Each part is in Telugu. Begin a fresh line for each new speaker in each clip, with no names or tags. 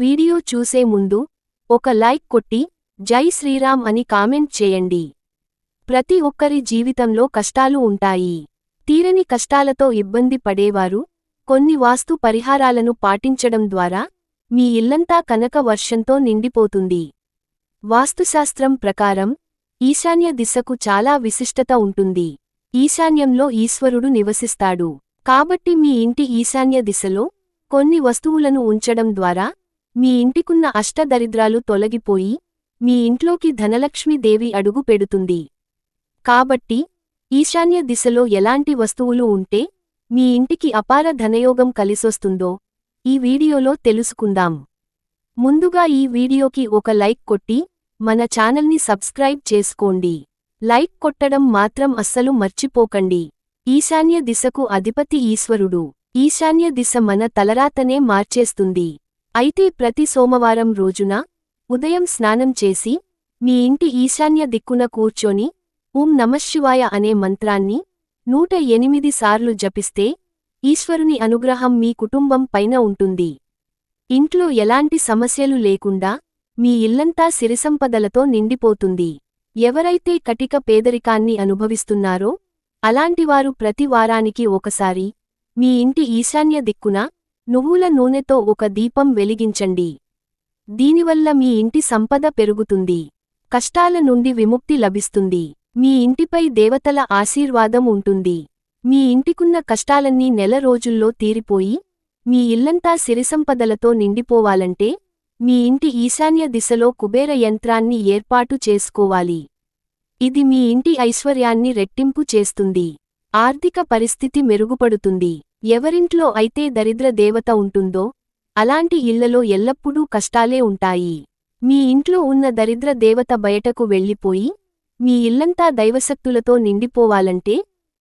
వీడియో చూసే ముందు ఒక లైక్ కొట్టి జై శ్రీరామ్ అని కామెంట్ చేయండి. ప్రతి ఒక్కరి జీవితంలో కష్టాలు ఉంటాయి. తీరని కష్టాలతో ఇబ్బంది పడేవారు కొన్ని వాస్తు పరిహారాలను పాటించడం ద్వారా మీ ఇల్లంతా కనక వర్షంతో నిండిపోతుంది. వాస్తుశాస్త్రం ప్రకారం ఈశాన్య దిశకు చాలా విశిష్టత ఉంటుంది. ఈశాన్యంలో ఈశ్వరుడు నివసిస్తాడు. కాబట్టి మీ ఇంటి ఈశాన్య దిశలో కొన్ని వస్తువులను ఉంచడం ద్వారా మీ ఇంటికున్న అష్టదరిద్రాలు తొలగిపోయి మీ ఇంట్లోకి ధనలక్ష్మీదేవి అడుగు పెడుతుంది. కాబట్టి ఈశాన్య దిశలో ఎలాంటి వస్తువులు ఉంటే మీ ఇంటికి అపార ధనయోగం కలిసొస్తుందో ఈ వీడియోలో తెలుసుకుందాం. ముందుగా ఈ వీడియోకి ఒక లైక్ కొట్టి మన ఛానల్ని సబ్స్క్రైబ్ చేసుకోండి. లైక్ కొట్టడం మాత్రం అస్సలు మర్చిపోకండి. ఈశాన్య దిశకు అధిపతి ఈశ్వరుడు. ఈశాన్య దిశ మన తలరాతనే మార్చేస్తుంది. అయితే ప్రతి సోమవారం రోజున ఉదయం స్నానం చేసి మీ ఇంటి ఈశాన్య దిక్కున కూర్చొని ఓం నమశివాయ అనే మంత్రాన్ని నూట ఎనిమిది సార్లు జపిస్తే ఈశ్వరుని అనుగ్రహం మీ కుటుంబం పైన ఉంటుంది. ఇంట్లో ఎలాంటి సమస్యలు లేకుండా మీ ఇల్లంతా సిరిసంపదలతో నిండిపోతుంది. ఎవరైతే కటిక పేదరికాన్ని అనుభవిస్తున్నారో అలాంటివారు ప్రతి వారానికి ఒకసారి మీ ఇంటి ఈశాన్య దిక్కున నువ్వుల నూనెతో ఒక దీపం వెలిగించండి. దీనివల్ల మీ ఇంటి సంపద పెరుగుతుంది. కష్టాల నుండి విముక్తి లభిస్తుంది. మీ ఇంటిపై దేవతల ఆశీర్వాదం ఉంటుంది. మీ ఇంటికున్న కష్టాలన్నీ నెల రోజుల్లో తీరిపోయి మీ ఇల్లంతా సిరిసంపదలతో నిండిపోవాలంటే మీ ఇంటి ఈశాన్య దిశలో కుబేర యంత్రాన్ని ఏర్పాటు చేసుకోవాలి. ఇది మీ ఇంటి ఐశ్వర్యాన్ని రెట్టింపు చేస్తుంది. ఆర్థిక పరిస్థితి మెరుగుపడుతుంది. ఎవరింట్లో అయితే దరిద్ర దేవత ఉంటుందో అలాంటి ఇళ్ళలో ఎల్లప్పుడూ కష్టాలే ఉంటాయి. మీ ఇంట్లో ఉన్న దరిద్ర దేవత బయటకు వెళ్ళిపోయి మీ ఇల్లంతా దైవశక్తులతో నిండిపోవాలంటే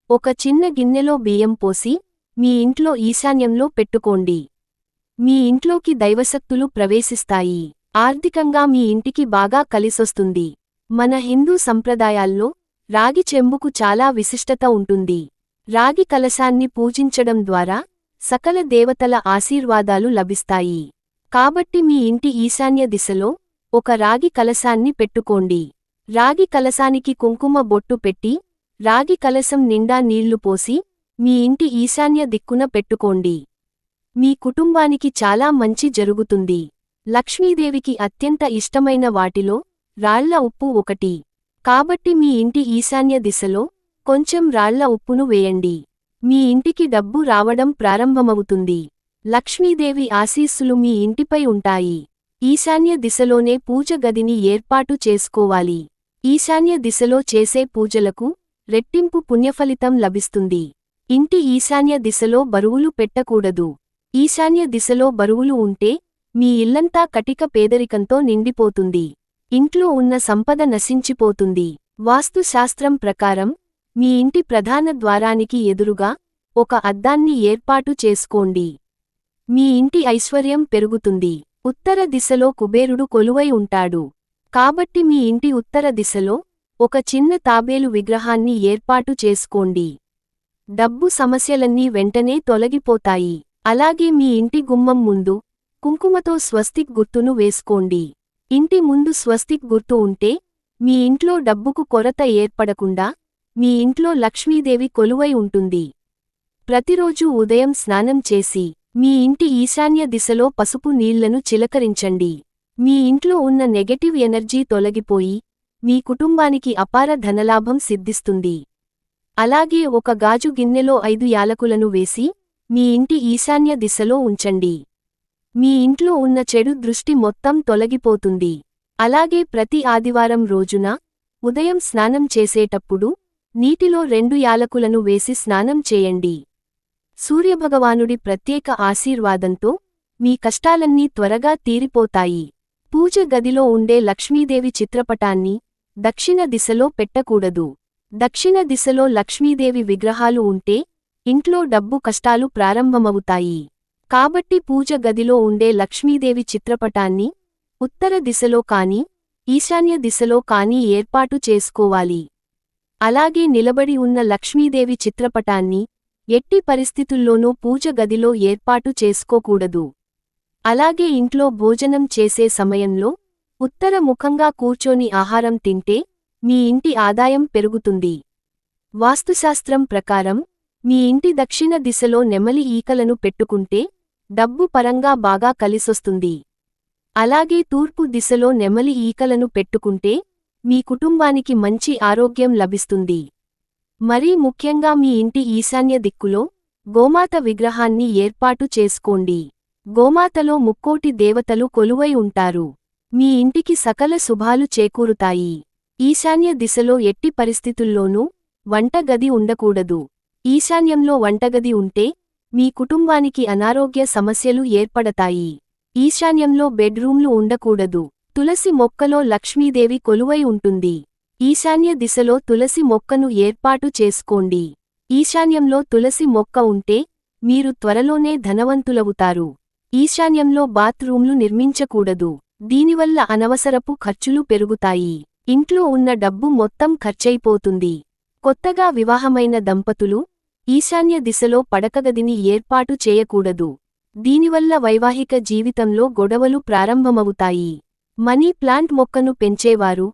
ఒక చిన్న గిన్నెలో బియ్యం పోసి మీ ఇంట్లో ఈశాన్యంలో పెట్టుకోండి. మీ ఇంట్లోకి దైవశక్తులు ప్రవేశిస్తాయి. ఆర్థికంగా మీ ఇంటికి బాగా కలిసొస్తుంది. మన హిందూ సంప్రదాయాల్లో రాగి చెంబుకు చాలా విశిష్టత ఉంటుంది. రాగి కలశాన్ని పూజించడం ద్వారా సకల దేవతల ఆశీర్వాదాలు లభిస్తాయి. కాబట్టి మీ ఇంటి ఈశాన్య దిశలో ఒక రాగి కలశాన్ని పెట్టుకోండి. రాగి కలశానికి కుంకుమ బొట్టు పెట్టి రాగి కలశం నిండా నీళ్ళు పోసి మీ ఇంటి ఈశాన్య దిక్కున పెట్టుకోండి. మీ కుటుంబానికి చాలా మంచి జరుగుతుంది. లక్ష్మీదేవికి అత్యంత ఇష్టమైన వాటిలో రాళ్ళ ఉప్పు ఒకటి. కాబట్టి మీ ఇంటి ఈశాన్య దిశలో కొంచెం రాళ్ళ ఉప్పును వేయండి. మీ ఇంటికి డబ్బు రావడం ప్రారంభమవుతుంది. లక్ష్మీదేవి ఆశీస్సులు మీ ఇంటిపై ఉంటాయి. ఈశాన్య దిశలోనే పూజ గదిని ఏర్పాటు చేసుకోవాలి. ఈశాన్య దిశలో చేసే పూజలకు రెట్టింపు పుణ్యఫలితం లభిస్తుంది. ఇంటి ఈశాన్య దిశలో బరువులు పెట్టకూడదు. ఈశాన్య దిశలో బరువులు ఉంటే మీ ఇల్లంతా కటిక పేదరికంతో నిండిపోతుంది. ఇంట్లో ఉన్న సంపద నశించిపోతుంది. వాస్తుశాస్త్రం ప్రకారం మీ ఇంటి ప్రధాన ద్వారానికి ఎదురుగా ఒక అద్దాన్ని ఏర్పాటు చేసుకోండి. మీ ఇంటి ఐశ్వర్యం పెరుగుతుంది. ఉత్తర దిశలో కుబేరుడు కొలువై ఉంటాడు. కాబట్టి మీ ఇంటి ఉత్తర దిశలో ఒక చిన్న తాబేలు విగ్రహాన్ని ఏర్పాటు చేసుకోండి. డబ్బు సమస్యలన్నీ వెంటనే తొలగిపోతాయి. అలాగే మీ ఇంటి గుమ్మం ముందు కుంకుమతో స్వస్తిక్ గుర్తును వేసుకోండి. ఇంటి ముందు స్వస్తిక్ గుర్తు ఉంటే మీ ఇంట్లో డబ్బుకు కొరత ఏర్పడకుండా మీ ఇంట్లో లక్ష్మీదేవి కొలువై ఉంటుంది. ప్రతిరోజూ ఉదయం స్నానం చేసి మీ ఇంటి ఈశాన్య దిశలో పసుపు నీళ్ళను చిలకరించండి. మీ ఇంట్లో ఉన్న నెగటివ్ ఎనర్జీ తొలగిపోయి మీ కుటుంబానికి అపార ధనలాభం సిద్ధిస్తుంది. అలాగే ఒక గాజు గిన్నెలో ఐదు యాలకులను వేసి మీ ఇంటి ఈశాన్య దిశలో ఉంచండి. మీ ఇంట్లో ఉన్న చెడు దృష్టి మొత్తం తొలగిపోతుంది. అలాగే ప్రతి ఆదివారం రోజున ఉదయం స్నానం చేసేటప్పుడు నీటిలో రెండు యాలకులను వేసి స్నానం చేయండి. సూర్యభగవానుడి ప్రత్యేక ఆశీర్వాదంతో మీ కష్టాలన్నీ త్వరగా తీరిపోతాయి. పూజ గదిలో ఉండే లక్ష్మీదేవి చిత్రపటాన్ని దక్షిణ దిశలో పెట్టకూడదు. దక్షిణ దిశలో లక్ష్మీదేవి విగ్రహాలు ఉంటే ఇంట్లో డబ్బు కష్టాలు ప్రారంభమవుతాయి. కాబట్టి పూజ గదిలో ఉండే లక్ష్మీదేవి చిత్రపటాన్ని ఉత్తర దిశలో కాని ఈశాన్య దిశలో కాని ఏర్పాటు చేసుకోవాలి. అలాగే నిలబడి ఉన్న లక్ష్మీదేవి చిత్రపటాన్ని ఎట్టి పరిస్థితుల్లోనూ పూజ గదిలో ఏర్పాటు చేసుకోకూడదు. అలాగే ఇంట్లో భోజనం చేసే సమయంలో ఉత్తర ముఖంగా కూర్చొని ఆహారం తింటే మీ ఇంటి ఆదాయం పెరుగుతుంది. వాస్తుశాస్త్రం ప్రకారం మీ ఇంటి దక్షిణ దిశలో నెమలి ఈకలను పెట్టుకుంటే డబ్బు పరంగా బాగా కలిసొస్తుంది. అలాగే తూర్పు దిశలో నెమలి ఈకలను పెట్టుకుంటే మీ కుటుంబానికి మంచి ఆరోగ్యం లభిస్తుంది. మరీ ముఖ్యంగా మీ ఇంటి ఈశాన్య దిక్కులో గోమాత విగ్రహాన్ని ఏర్పాటు చేసుకోండి. గోమాతలో ముక్కోటి దేవతలు కొలువై ఉంటారు. మీ ఇంటికి సకల శుభాలు చేకూరుతాయి. ఈశాన్య దిశలో ఎట్టి పరిస్థితుల్లోనూ వంటగది ఉండకూడదు. ఈశాన్యంలో వంటగది ఉంటే మీ కుటుంబానికి అనారోగ్య సమస్యలు ఏర్పడతాయి. ఈశాన్యంలో బెడ్రూమ్లు ఉండకూడదు. తులసి మొక్కలో లక్ష్మీదేవి కొలువై ఉంటుంది. ఈశాన్య దిశలో తులసి మొక్కను ఏర్పాటు చేసుకోండి. ఈశాన్యంలో తులసి మొక్క ఉంటే మీరు త్వరలోనే ధనవంతులవుతారు. ఈశాన్యంలో బాత్రూంలు నిర్మించకూడదు. దీనివల్ల అనవసరపు ఖర్చులు పెరుగుతాయి. ఇంట్లో ఉన్న డబ్బు మొత్తం ఖర్చయిపోతుంది కొత్తగా వివాహమైన దంపతులు ఈశాన్య దిశలో పడకగదిని ఏర్పాటు చేయకూడదు. దీనివల్ల వైవాహిక జీవితంలో గొడవలు ప్రారంభమవుతాయి. మనీ ప్లాంట్ మొక్కను పెంచేవారు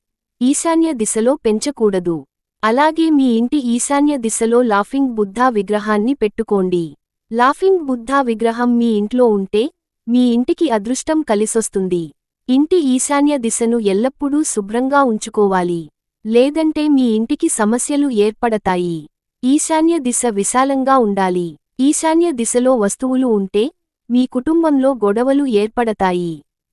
ఈశాన్య దిశలో పెంచకూడదు. అలాగే మీ ఇంటి ఈశాన్య దిశలో లాఫింగ్ బుద్ధా విగ్రహాన్ని పెట్టుకోండి. లాఫింగ్ బుద్ధా విగ్రహం మీ ఇంట్లో ఉంటే మీ ఇంటికి అదృష్టం కలిసొస్తుంది. ఇంటి ఈశాన్య దిశను ఎల్లప్పుడూ శుభ్రంగా ఉంచుకోవాలి. లేదంటే మీ ఇంటికి సమస్యలు ఏర్పడతాయి. ఈశాన్య దిశ విశాలంగా ఉండాలి. ఈశాన్య దిశలో వస్తువులు ఉంటే మీ కుటుంబంలో గొడవలు ఏర్పడతాయి.